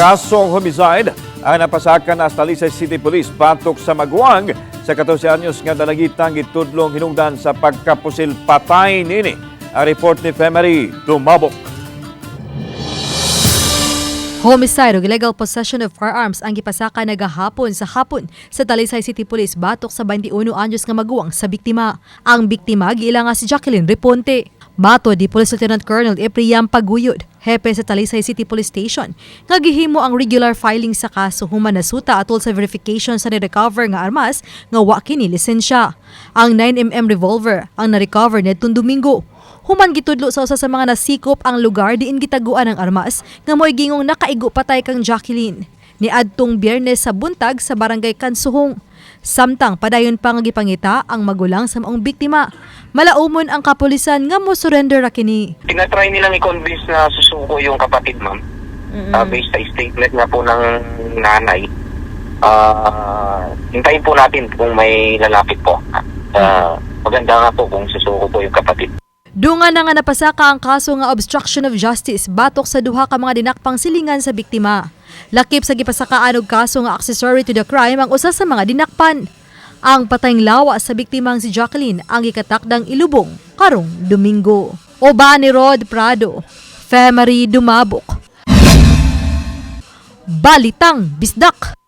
Kasong homicide ang napasakan na Talisay City Police batok sa Maguang sa 14 anyos nga dalagitang gitudlong hinungdan sa pagkapusil patay nini. Ang report ni Femery Dumabok. Homicide o illegal possession of firearms ang gipasaka nagahapon sa hapon sa Talisay City Police batok sa 21 anyos nga maguwang sa biktima. Ang biktima giila nga si Jacqueline Reponte. Mato di Police Lieutenant Colonel Epriam Paguyod, hepe sa Talisay City Police Station, nga gihimo ang regular filing sa kaso human nasuta atol sa verification sa ni-recover nga armas nga wa kini lisensya. Ang 9mm revolver ang na-recover nitong Domingo. Human gitudlo sa usa sa mga nasikop ang lugar diin gitaguan ang armas nga mo'y gingong nakaigo patay kang Jacqueline. Ni adtong Biyernes sa buntag sa barangay Kansuhong. Samtang padayon pa nga gipangita ang magulang sa maong biktima. Malaumon ang kapulisan nga mo surrender ra kini. Tinatry nilang i-convince na susuko yung kapatid, ma'am. Ah, based sa statement nga po ng nanay. Ah, hintayin po natin kung may lalapit po. Ah, maganda nga po kung susuko po yung kapatid. Dungan na nga napasaka ang kaso nga obstruction of justice batok sa duha ka mga dinakpang silingan sa biktima. Lakip sa gipasaka og kaso nga accessory to the crime ang usa sa mga dinakpan. Ang patayng lawa sa biktimang si Jacqueline ang ikatakdang ilubong karong Domingo. Oba ni Rod Prado, Femery Dumabok. Balitang Bisdak.